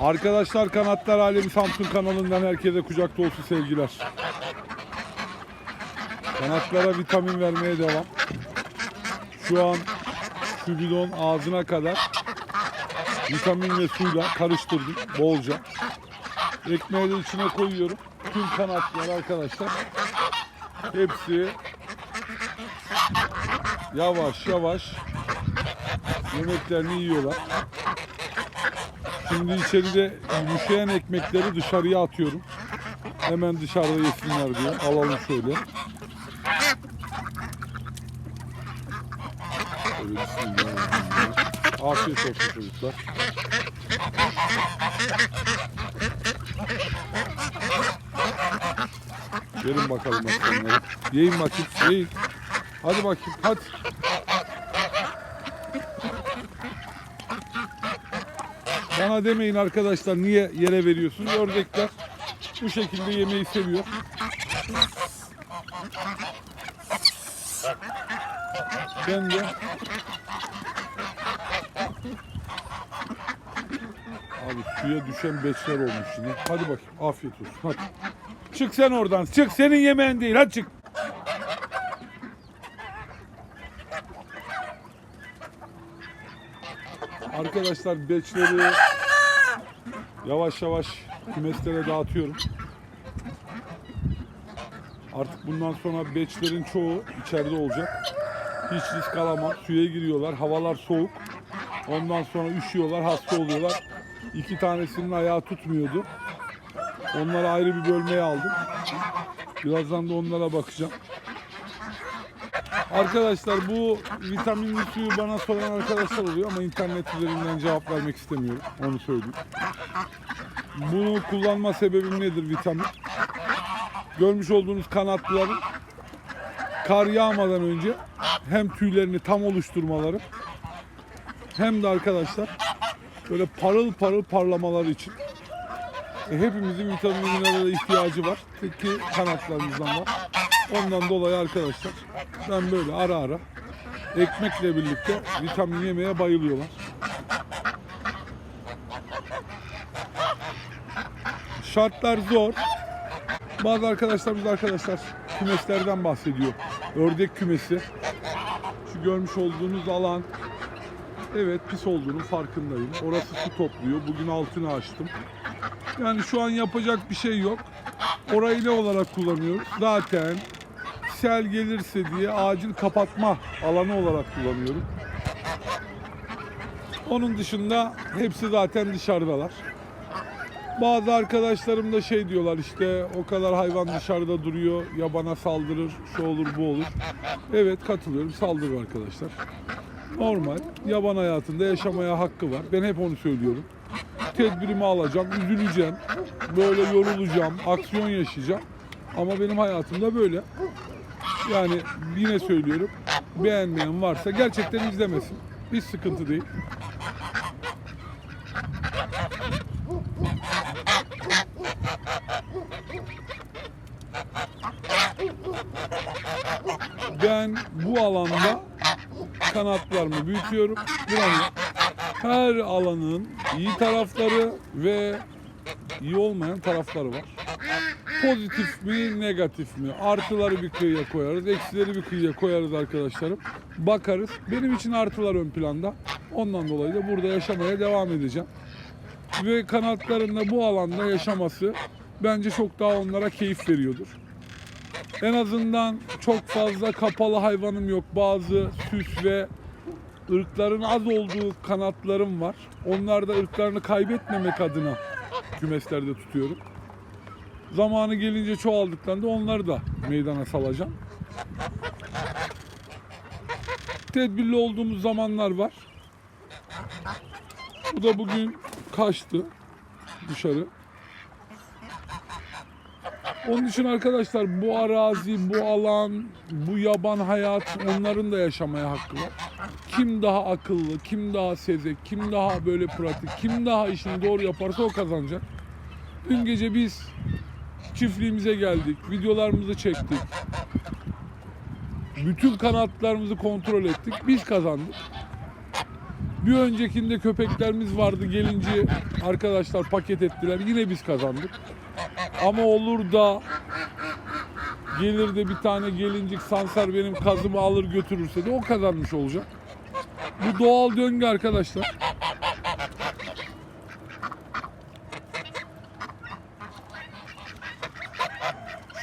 Arkadaşlar Kanatlar Alemi Samsun kanalından herkese kucak dolusu sevgiler. Kanatlara vitamin vermeye devam. Şu an şu bidon ağzına kadar vitamin ve suyla karıştırdım bolca. Ekmeği de içine koyuyorum. Tüm kanatlar arkadaşlar hepsi yavaş yavaş yemeklerini yiyorlar. Şimdi içeride yumuşayan ekmekleri dışarıya atıyorum. Hemen dışarıda yesinler diye. Alalım şöyle. Şöyle. Afiyet olsun çocuklar. Verin bakalım aslanları. Yiyin bakayım, yiyin. Hadi bakayım, hadi. Bana demeyin arkadaşlar niye yere veriyorsunuz. Ördekler bu şekilde yemeği seviyor. Ben de Abi suya düşen beşler olmuş yine. Hadi bakayım afiyet olsun hadi. Çık sen oradan çık senin yemeğin değil hadi çık. Arkadaşlar beçleri yavaş yavaş kümeslere dağıtıyorum. Artık bundan sonra beçlerin çoğu içeride olacak. Hiç risk alamam. Suya giriyorlar. Havalar soğuk. Ondan sonra üşüyorlar, hasta oluyorlar. İki tanesinin ayağı tutmuyordu. Onları ayrı bir bölmeye aldım. Birazdan da onlara bakacağım. Arkadaşlar bu vitaminli suyu bana soran arkadaşlar oluyor ama internet üzerinden cevap vermek istemiyorum. Onu söyleyeyim. Bunu kullanma sebebim nedir vitamin? Görmüş olduğunuz kanatlıların kar yağmadan önce hem tüylerini tam oluşturmaları hem de arkadaşlar böyle parıl parıl parlamaları için. E, hepimizin vitamin minerale ihtiyacı var. Tek ki kanatlarımızdan var. Ondan dolayı arkadaşlar ben böyle ara ara ekmekle birlikte vitamin yemeye bayılıyorlar. Şartlar zor. Bazı arkadaşlarımız arkadaşlar kümeslerden bahsediyor. Ördek kümesi. Şu görmüş olduğunuz alan evet pis olduğunun farkındayım. Orası su topluyor. Bugün altını açtım. Yani şu an yapacak bir şey yok. Orayı ne olarak kullanıyoruz? Zaten sel gelirse diye acil kapatma alanı olarak kullanıyorum. Onun dışında hepsi zaten dışarıdalar. Bazı arkadaşlarım da şey diyorlar işte o kadar hayvan dışarıda duruyor ya bana saldırır şu olur bu olur. Evet katılıyorum saldırır arkadaşlar. Normal yaban hayatında yaşamaya hakkı var. Ben hep onu söylüyorum. Tedbirimi alacağım, üzüleceğim, böyle yorulacağım, aksiyon yaşayacağım. Ama benim hayatımda böyle. Yani yine söylüyorum. Beğenmeyen varsa gerçekten izlemesin. Hiç sıkıntı değil. Ben bu alanda kanatlarımı büyütüyorum. Buranın her alanın iyi tarafları ve iyi olmayan tarafları var. Pozitif mi, negatif mi? Artıları bir kıyıya koyarız, eksileri bir kıyıya koyarız arkadaşlarım. Bakarız. Benim için artılar ön planda. Ondan dolayı da burada yaşamaya devam edeceğim. Ve kanatların da bu alanda yaşaması bence çok daha onlara keyif veriyordur. En azından çok fazla kapalı hayvanım yok. Bazı süs ve ırkların az olduğu kanatlarım var. Onlar da ırklarını kaybetmemek adına kümeslerde tutuyorum. Zamanı gelince çoğaldıklarında onları da meydana salacağım. Tedbirli olduğumuz zamanlar var. Bu da bugün kaçtı dışarı. Onun için arkadaşlar bu arazi, bu alan, bu yaban hayat onların da yaşamaya hakkı var. Kim daha akıllı, kim daha sezek, kim daha böyle pratik, kim daha işini doğru yaparsa o kazanacak. Dün gece biz çiftliğimize geldik, videolarımızı çektik. Bütün kanatlarımızı kontrol ettik. Biz kazandık. Bir öncekinde köpeklerimiz vardı gelince arkadaşlar paket ettiler. Yine biz kazandık. Ama olur da gelir de bir tane gelincik sansar benim kazımı alır götürürse de o kazanmış olacak. Bu doğal döngü arkadaşlar.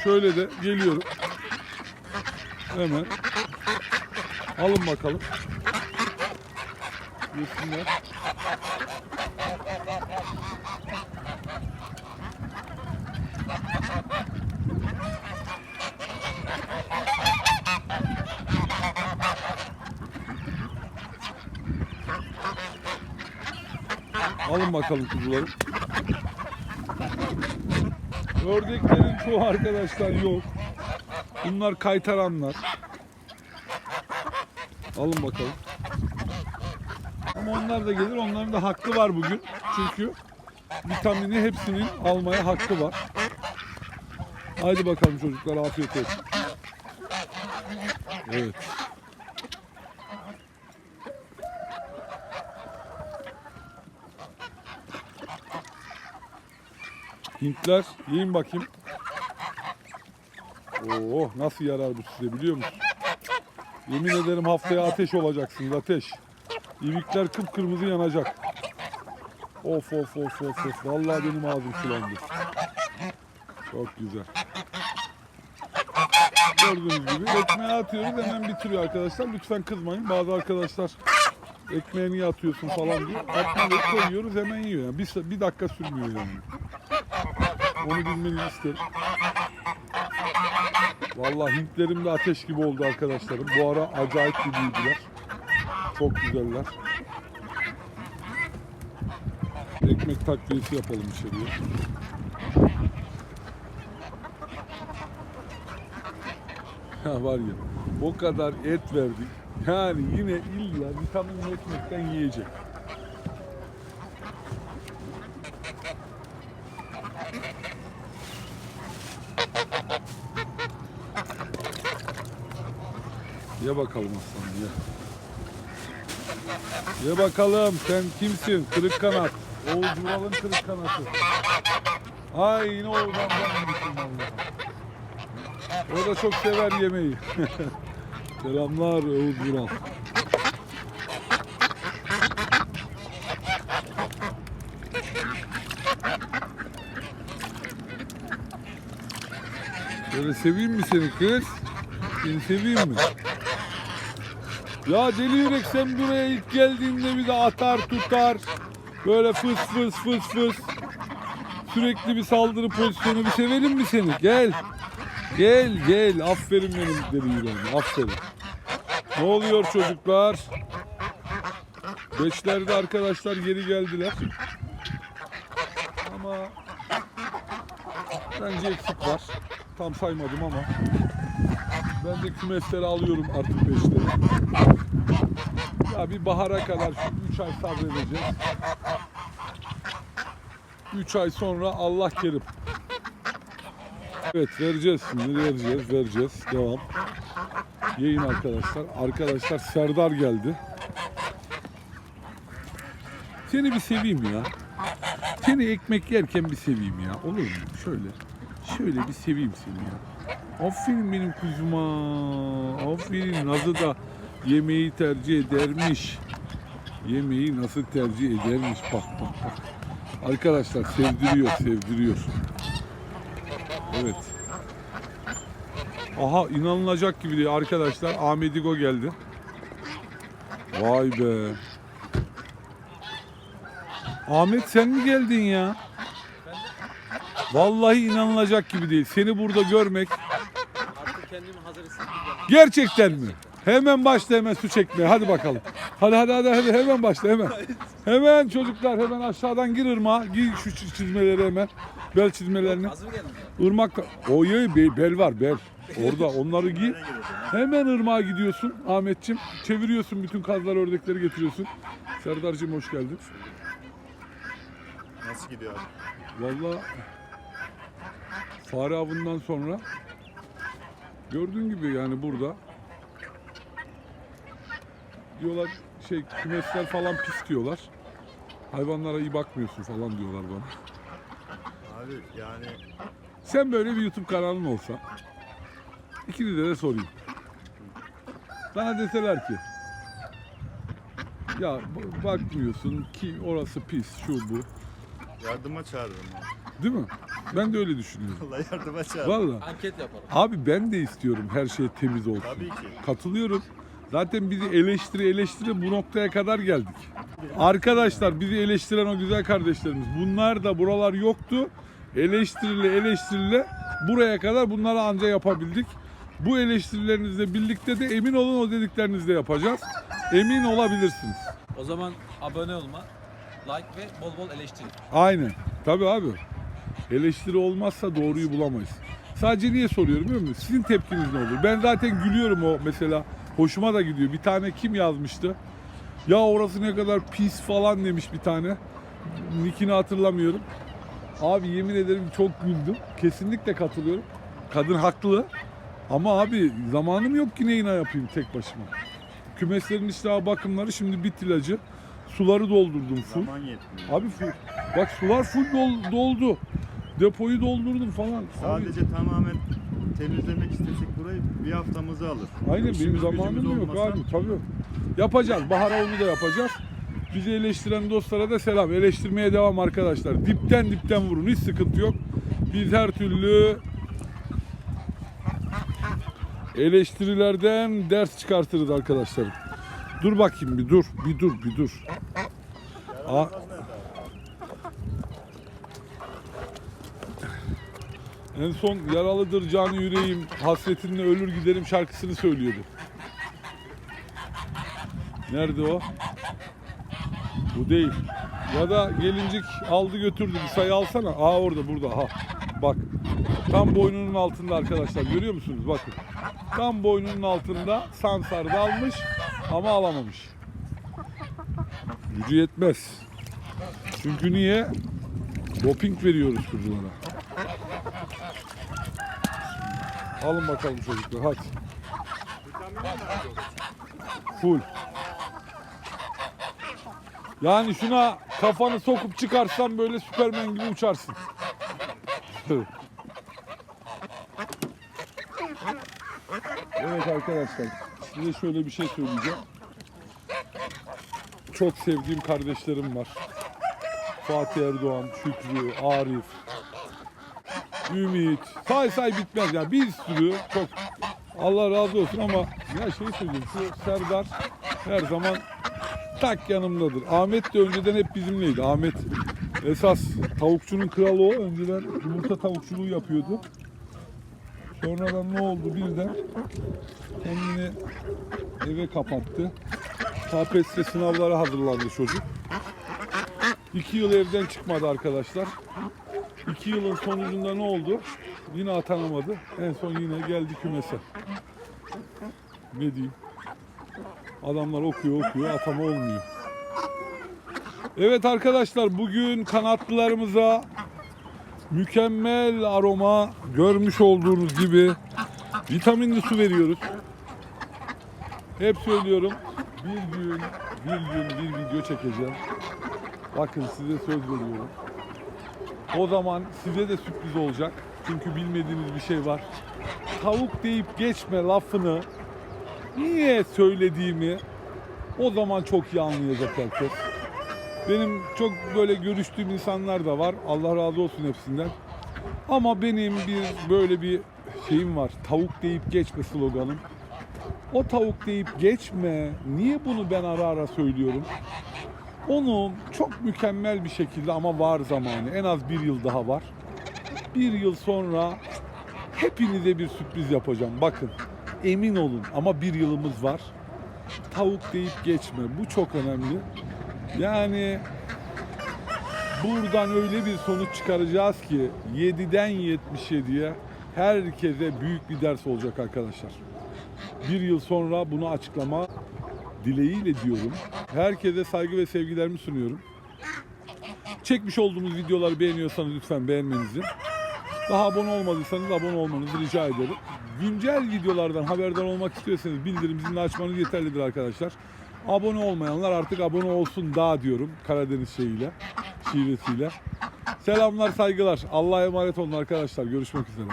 Şöyle de geliyorum. Hemen. Alın bakalım. Yesinler. Alın bakalım kuzularım. Ördeklerin çoğu arkadaşlar yok. Bunlar kaytaranlar. Alın bakalım. Ama onlar da gelir. Onların da hakkı var bugün. Çünkü vitamini hepsinin almaya hakkı var. Haydi bakalım çocuklar afiyet olsun. Evet. Hintler yiyin bakayım. Oo nasıl yarar bu size biliyor musun? Yemin ederim haftaya ateş olacaksınız ateş. İvikler kıpkırmızı yanacak. Of of of of of. Vallahi benim ağzım sulandı. Çok güzel. Gördüğünüz gibi ekmeğe atıyoruz hemen bitiriyor arkadaşlar. Lütfen kızmayın. Bazı arkadaşlar ekmeğe niye atıyorsun falan diyor. Atmayı koyuyoruz hemen yiyor. Yani bir, bir dakika sürmüyor yani. Onu bilmenizi isterim. Vallahi Hintlerim de ateş gibi oldu arkadaşlarım. Bu ara acayip bir büyüdüler. Çok güzeller. Ekmek takviyesi yapalım içeriye. Ya var ya o kadar et verdik. Yani yine illa vitaminli ekmekten yiyecek. Ye bakalım aslanım ye. Ye bakalım sen kimsin? Kırık kanat. Oğuz Vural'ın kırık kanatı. Ay yine oradan ben gittim vallahi. O da çok sever yemeği. Selamlar Oğuz Vural. Böyle seveyim mi seni kız? Seni seveyim mi? Ya deli yürek sen buraya ilk geldiğinde bir de atar tutar. Böyle fıs fıs fıs fıs. Sürekli bir saldırı pozisyonu bir sevelim mi seni? Gel. Gel gel. Aferin benim deli yüreğime. Aferin. Ne oluyor çocuklar? Beşlerde arkadaşlar geri geldiler. Ama bence eksik var. Tam saymadım ama. Ben de kümesleri alıyorum artık beşleri. Ya bir bahara kadar şu 3 ay sabredeceğiz. 3 ay sonra Allah kerim. Evet vereceğiz şimdi vereceğiz vereceğiz devam. Yayın arkadaşlar. Arkadaşlar Serdar geldi. Seni bir seveyim ya. Seni ekmek yerken bir seveyim ya. Olur mu? Şöyle. Şöyle bir seveyim seni ya. Aferin benim kuzuma. Aferin. Nazı da yemeği tercih edermiş. Yemeği nasıl tercih edermiş. Bak bak bak. Arkadaşlar sevdiriyor sevdiriyor. Evet. Aha inanılacak gibi değil arkadaşlar. Ahmedigo geldi. Vay be. Ahmet sen mi geldin ya? Vallahi inanılacak gibi değil. Seni burada görmek kendimi hazır hissettim. gerçekten mi? Hemen başla hemen su çekmeye. Hadi bakalım. Hadi hadi hadi, hadi hemen başla hemen. Hemen çocuklar hemen aşağıdan gir ırmağa. Giy şu çiz- çizmeleri hemen. Bel çizmelerini. Hazır mı geldin? Irmak o ye be- bel var bel. Orada onları giy. Hemen ırmağa gidiyorsun Ahmetçim. Çeviriyorsun bütün kazlar ördekleri getiriyorsun. Serdar'cığım hoş geldin. Nasıl gidiyor abi? Vallahi fare avından sonra gördüğün gibi yani burada diyorlar şey kümesler falan pis diyorlar. Hayvanlara iyi bakmıyorsun falan diyorlar bana. Abi yani Sen böyle bir YouTube kanalın olsa ikinize de sorayım. Sana deseler ki ya bakmıyorsun ki orası pis şu bu. yardıma çağırırım. Değil mi? Ben de öyle düşünüyorum. Vallahi yardıma çağırırım. Vallahi. Anket yapalım. Abi ben de istiyorum her şey temiz olsun. Tabii ki. Katılıyorum. Zaten bizi eleştiri eleştiri bu noktaya kadar geldik. Arkadaşlar bizi eleştiren o güzel kardeşlerimiz. Bunlar da buralar yoktu. Eleştirile eleştirile buraya kadar bunları anca yapabildik. Bu eleştirilerinizle birlikte de emin olun o dediklerinizde yapacağız. Emin olabilirsiniz. O zaman abone olma, like ve bol bol eleştiri. Aynen. Tabii abi. Eleştiri olmazsa doğruyu bulamayız. Sadece niye soruyorum biliyor musun? Sizin tepkiniz ne olur? Ben zaten gülüyorum o mesela. Hoşuma da gidiyor. Bir tane kim yazmıştı? Ya orası ne kadar pis falan demiş bir tane. Nickini hatırlamıyorum. Abi yemin ederim çok güldüm. Kesinlikle katılıyorum. Kadın haklı. Ama abi zamanım yok ki neyine yapayım tek başıma. Kümeslerin işte bakımları şimdi bit ilacı. Suları doldurdum full. Zaman yetmiyor. Abi full, bak sular full dol- doldu. Depoyu doldurdum falan. Abi, Sadece tamamen temizlemek istesek burayı bir haftamızı alır. aynen benim İşimiz zamanım gücümüz yok olmasa- abi tabii. Yapacağız. Bahara onu da yapacağız. Bizi eleştiren dostlara da selam. Eleştirmeye devam arkadaşlar. Dipten dipten vurun. Hiç sıkıntı yok. Biz her türlü eleştirilerden ders çıkartırız arkadaşlarım. Dur bakayım bir dur. Bir dur bir dur. Aa, En son yaralıdır canı yüreğim, hasretinle ölür giderim şarkısını söylüyordu. Nerede o? Bu değil. Ya da gelincik aldı götürdü. Bir sayı alsana. Aa orada burada. Ha. Bak. Tam boynunun altında arkadaşlar. Görüyor musunuz? Bakın. Tam boynunun altında Sansar dalmış ama alamamış. Gücü yetmez. Çünkü niye? Doping veriyoruz kuzulara. Alın bakalım çocuklar hadi. Full. Yani şuna kafanı sokup çıkarsan böyle Süpermen gibi uçarsın. evet arkadaşlar size şöyle bir şey söyleyeceğim. Çok sevdiğim kardeşlerim var. Fatih Erdoğan, Şükrü, Arif, Ümit. Say say bitmez ya. Bir sürü çok Allah razı olsun ama ya şey söyleyeyim şu Serdar her zaman tak yanımdadır. Ahmet de önceden hep bizimleydi. Ahmet esas tavukçunun kralı o. Önceden yumurta tavukçuluğu yapıyordu. Sonradan ne oldu birden kendini eve kapattı. KPSS sınavlara hazırlandı çocuk. İki yıl evden çıkmadı arkadaşlar. İki yılın sonucunda ne oldu? Yine atanamadı. En son yine geldi kümese. Ne diyeyim? Adamlar okuyor okuyor atama olmuyor. Evet arkadaşlar bugün kanatlılarımıza mükemmel aroma görmüş olduğunuz gibi vitaminli su veriyoruz. Hep söylüyorum bir gün bir gün bir video çekeceğim. Bakın size söz veriyorum. O zaman size de sürpriz olacak. Çünkü bilmediğiniz bir şey var. Tavuk deyip geçme lafını niye söylediğimi o zaman çok iyi anlayacak herkes. Benim çok böyle görüştüğüm insanlar da var. Allah razı olsun hepsinden. Ama benim bir böyle bir şeyim var. Tavuk deyip geçme sloganım. O tavuk deyip geçme. Niye bunu ben ara ara söylüyorum? Onu çok mükemmel bir şekilde ama var zamanı. En az bir yıl daha var. Bir yıl sonra hepinize bir sürpriz yapacağım. Bakın emin olun ama bir yılımız var. Tavuk deyip geçme. Bu çok önemli. Yani buradan öyle bir sonuç çıkaracağız ki 7'den 77'ye herkese büyük bir ders olacak arkadaşlar. Bir yıl sonra bunu açıklama dileğiyle diyorum. Herkese saygı ve sevgilerimi sunuyorum. Çekmiş olduğumuz videoları beğeniyorsanız lütfen beğenmenizi. Daha abone olmadıysanız abone olmanızı rica ederim. Güncel videolardan haberdar olmak istiyorsanız bildirim zilini açmanız yeterlidir arkadaşlar. Abone olmayanlar artık abone olsun daha diyorum Karadeniz şeyiyle, şivesiyle. Selamlar, saygılar. Allah'a emanet olun arkadaşlar. Görüşmek üzere.